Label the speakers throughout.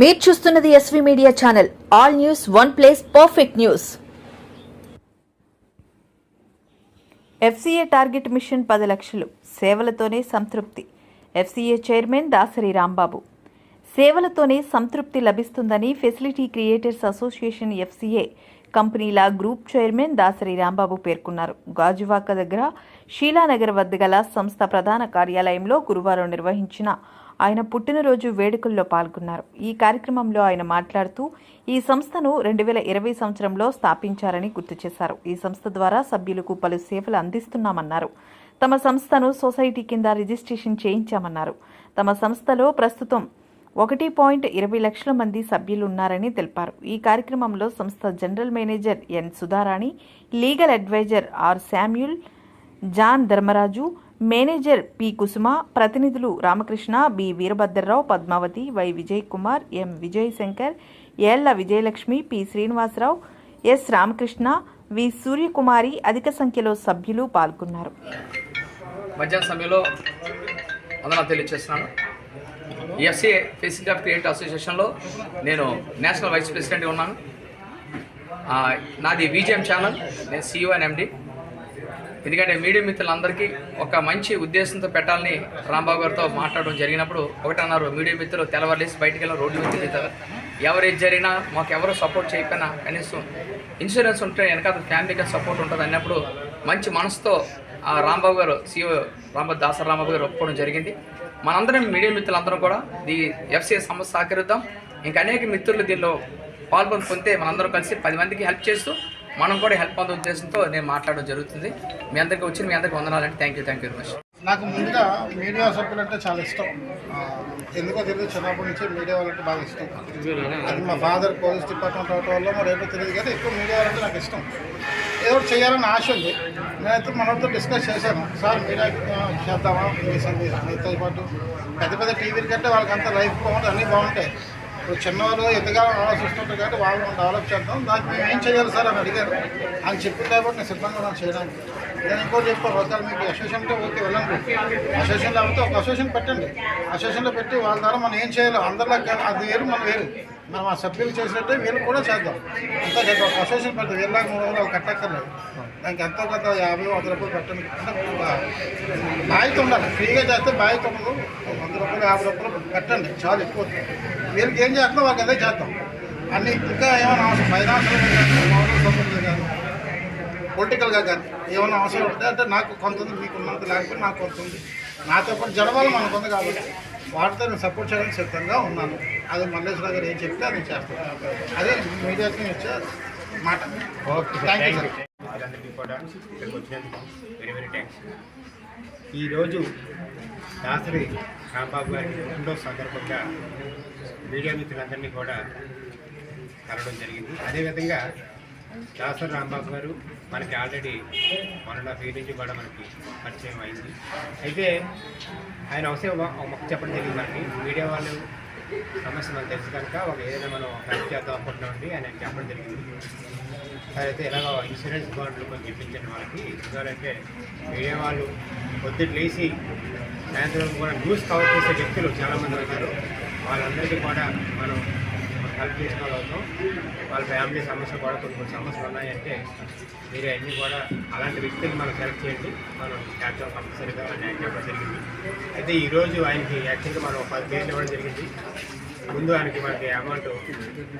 Speaker 1: మీరు చూస్తున్నది SV media channel all news one place perfect news FCA target mission పది లక్షలు. సేవలతోనే సంతృప్తి. FCA chairman Dasari Rambabu. సేవలతోనే సంతృప్తి లభిస్తుందని ఫెసిలిటీ క్రియేటర్స్ అసోసియేషన్ ఎఫ్సీఏ కంపెనీల గ్రూప్ చైర్మన్ దాసరి రాంబాబు పేర్కొన్నారు. గాజువాక దగ్గర షీలానగర్ వద్ద గల సంస్థ ప్రధాన కార్యాలయంలో గురువారం నిర్వహించిన ఆయన పుట్టినరోజు వేడుకల్లో పాల్గొన్నారు. ఈ కార్యక్రమంలో ఆయన మాట్లాడుతూ ఈ సంస్థను రెండు వేల ఇరవై సంవత్సరంలో స్థాపించారని గుర్తు చేశారు. ఈ సంస్థ ద్వారా సభ్యులకు పలు సేవలు అందిస్తున్నామన్నారు. తమ సంస్థను సొసైటీ కింద రిజిస్ట్రేషన్ చేయించామన్నారు. తమ సంస్థలో ప్రస్తుతం ఒకటి పాయింట్ ఇరవై లక్షల మంది సభ్యులు ఉన్నారని తెలిపారు. ఈ కార్యక్రమంలో సంస్థ general manager N Sudharani legal adviser R Samuel John Dharmaraju manager P Kusuma ప్రతినిధులు Ramakrishna B Veerabhadrarao Padmavathi Y Vijay Kumar M Vijay Shankar ఏళ్ళ Vijayalakshmi P Srinivasarao S Ramakrishna V Suryakumari అధిక సంఖ్యలో సభ్యులు పాల్గొన్నారు.
Speaker 2: మధ్యాహ్న సమయంలో తెలియజేస్తున్నాను. ఎస్ఏ ఫేసింగ్ ఆఫ్ క్రియేట్ అసోసియేషన్లో నేను నేషనల్ వైస్ ప్రెసిడెంట్గా ఉన్నాను. నాది విజిఎం ఛానల్ నేను సిఇఓ అండ్ ఎండి. ఎందుకంటే మీడియా మిత్రులందరికీ ఒక మంచి ఉద్దేశంతో పెట్టాలని రాంబాబు గారితో మాట్లాడడం జరిగినప్పుడు ఒకటి అన్నారు మీడియా మిత్రులు తెల్లవారులేసి బయటికి వెళ్ళిన రోడ్డు మీద తిరుగుతారు ఎవరు ఏది జరిగినా మాకు ఎవరు సపోర్ట్ చేయకపోయినా కనీసం ఇన్సూరెన్స్ ఉంటే వెనకాల ఫ్యామిలీకి సపోర్ట్ ఉంటుంది అన్నప్పుడు మంచి మనసుతో రాంబాబు గారు సిఓ రాంబాబు దాసర రాంబాబు గారు ఒప్పుకోవడం జరిగింది. మనందరం మీడియా మిత్రులందరం కూడా ఈ ఎఫ్సీఐ సంస్థ సహకరిద్దాం. ఇంకా అనేక మిత్రులు దీనిలో పాల్గొని పొందితే మనందరం కలిసి పది మందికి హెల్ప్ చేస్తూ మనం కూడా హెల్ప్ పొందే ఉద్దేశంతో నేను మాట్లాడడం జరుగుతుంది. మీ అందరికీ వచ్చిన మీ అందరికీ వందనాలంటే thank you thank you very much
Speaker 3: నాకు ముందుగా మీడియా సభ్యులు అంటే చాలా ఇష్టం. ఎందుకో తెలియదు చిన్నప్పటి నుంచి మీడియా వాళ్ళంటే బాగా ఇష్టం. అది మా ఫాదర్ పోలీస్ డిపార్ట్మెంట్ అవటం వల్ల మరి ఏంటో తెలియదు కదా ఎక్కువ మీడియా వాళ్ళంటే నాకు ఇష్టం. ఏదో చేయాలని ఆశ ఉంది. నేనైతే మనతో డిస్కస్ చేశాను. సార్ మీరే చేద్దామా? మీ మీతో పాటు పెద్ద పెద్ద టీవీల కంటే వాళ్ళకి అంత లైఫ్ బాగుంటుంది అన్నీ బాగుంటాయి. ఇప్పుడు చిన్నవాళ్ళు ఎంతగానో ఆలోచిస్తుంటారు కాబట్టి వాళ్ళు డెవలప్ చేద్దాం దానికి మేము ఏం చేయాలి సార్ అని అడిగారు. ఆయన చెప్పింది కాబట్టి నేను సిద్ధంగా ఉన్నాను చేయడానికి. నేను ఇంకోటి చెప్తాను. ఒకవేళ మీకు అసోసియేషన్తో ఓకే వెళ్ళండి. అసోసియేషన్ లేకపోతే ఒక అసోసియేషన్ పెట్టండి. అసోసియేషన్లో పెట్టి వాళ్ళ ద్వారా మనం ఏం చేయాలో అందరిలో అది వేరు మనం వేరు. మనం ఆ సభ్యులు చేసినట్టే వీళ్ళు కూడా చేద్దాం. అంతా చేద్దాం. అసోసియేషన్ పెద్ద వీళ్ళకి మూడు వందలు కట్టక్కర్లేదు దానికి ఎంతో కొంత యాభై వంద రూపాయలు పెట్టండి. అంటే బాధ్యత ఉండాలి. ఫ్రీగా చేస్తే బాధ్యత ఉండదు. వంద రూపాయలు యాభై రూపాయలు పెట్టండి చాలా ఎక్కువ వీళ్ళకి ఏం చేస్తున్నాం వాళ్ళకి అదే చేద్దాం. అన్ని ఇంకా ఏమైనా అవసరం? ఫైనాన్షియల్గా కానీ కానీ పొలిటికల్గా కానీ ఏమైనా అవసరం ఉంటే అంటే నాకు కొంత ఉంది మీకు ఉన్నంత లేకపోతే నాకు కొంత ఉంది. నాతో పాటు జడవాలి మనకు ఉంది కాబట్టి. వాటితో నేను సపోర్ట్ చేయడానికి సిద్ధంగా ఉన్నాను. అది మల్లేశ్వర గారు ఏం చెప్తే అది చేస్తాను అదే మీడియాకి ఇచ్చే మాట. Okay thank you
Speaker 4: very very thanks ఈరోజు దాసరి రాంబాబు గారి పుట్టినరోజు సందర్భంగా మీడియా మిత్రులందరినీ కూడా కలవడం జరిగింది. అదేవిధంగా దాసరి రాంబాబు గారు మనకి already one and half year నుంచి కూడా మనకి పరిచయం అయింది. అయితే ఆయన అవసరం ఒక మొక్క చెప్పడం జరిగింది మనకి. మీడియా వాళ్ళు సమస్య మనకు తెలుసు కనుక ఒక ఏదైనా మనం హెల్ప్ చేద్దాం అనుకుంటున్నామండి ఆయన చెప్పడం జరిగింది. అయితే ఎలాగో ఇన్సూరెన్స్ బాండ్లు కొంచెం చెప్పించండి వాళ్ళకి. ఎందుకంటే మీడియా వాళ్ళు పొద్దున్న లేచి సాయంత్రం కూడా న్యూస్ కవర్ చేసే వ్యక్తులు చాలామంది ఉన్నారు. వాళ్ళందరికీ కూడా మనం హెల్ప్ చేసిన వాళ్ళు వాళ్ళ ఫ్యామిలీ సమస్యలు కూడా కొన్ని కొన్ని సమస్యలు ఉన్నాయంటే మీరు అన్నీ కూడా అలాంటి వ్యక్తులు మనం సెలెక్ట్ చేయండి. మనం చేద్దాం కంపల్సరీగా అని ఆయన జరిగింది. అయితే ఈరోజు ఆయనకి యాక్చువల్గా మనం పది పేర్లు ఇవ్వడం జరిగింది. ముందు ఆయనకి మనకి అమౌంట్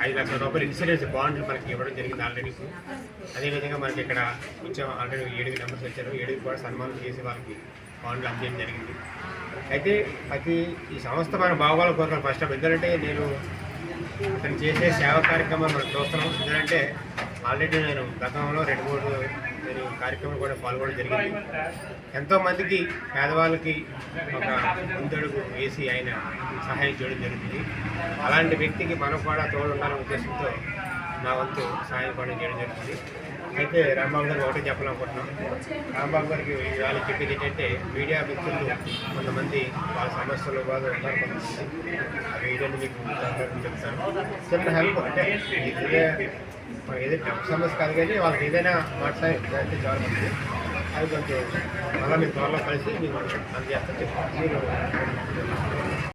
Speaker 4: ఐదు లక్షల రూపాయలు ఇన్సూరెన్స్ బాండ్లు మనకి ఇవ్వడం జరిగింది ఆల్రెడీ అదేవిధంగా మనకి ఇక్కడ కొంచెం ఆల్రెడీ ఏడుగు నెంబర్స్ వచ్చారు. ఏడుగు కూడా సన్మానం చేసి వాళ్ళకి బాండ్లు అందజేయడం జరిగింది. అయితే ప్రతి ఈ సంస్థ మన భావాల కోరుకోవాలి ఫస్ట్ ఆఫ్ ఎందుకంటే నేను ఇతను చేసే సేవా కార్యక్రమాలు మనం చూస్తున్నాం. ఎందుకంటే ఆల్రెడీ నేను గతంలో రెండు మూడు నేను కార్యక్రమాలు కూడా పాల్గొనడం జరిగింది. ఎంతోమందికి పేదవాళ్ళకి ఒక ముందడుగు వేసి ఆయన సహాయం చేయడం జరుగుతుంది. అలాంటి వ్యక్తికి మనం కూడా తోడుండాలనే ఉద్దేశంతో నా వంతు సహాయం కూడా చేయడం జరుగుతుంది. అయితే రాంబాబు గారికి ఒకటే చెప్పాలనుకుంటున్నాం. రాంబాబు గారికి ఇవాళ చెప్పేది ఏంటంటే మీడియా మిత్రులు కొంతమంది వాళ్ళ సమస్యలు బాగా ఉన్నారు కొంతమంది. అవి ఏంటంటే మీకు చెప్తాను. చిన్న హెల్ప్ అంటే ఇదే ఏదైతే డబ్బు సమస్య కాదు కానీ వాళ్ళకి ఏదైనా మాట్లాడే అంటే చాలా మంది అది కొంచెం మళ్ళీ మీ త్వరలో కలిసి మీకు అందజేస్తాను చెప్తాను మీరు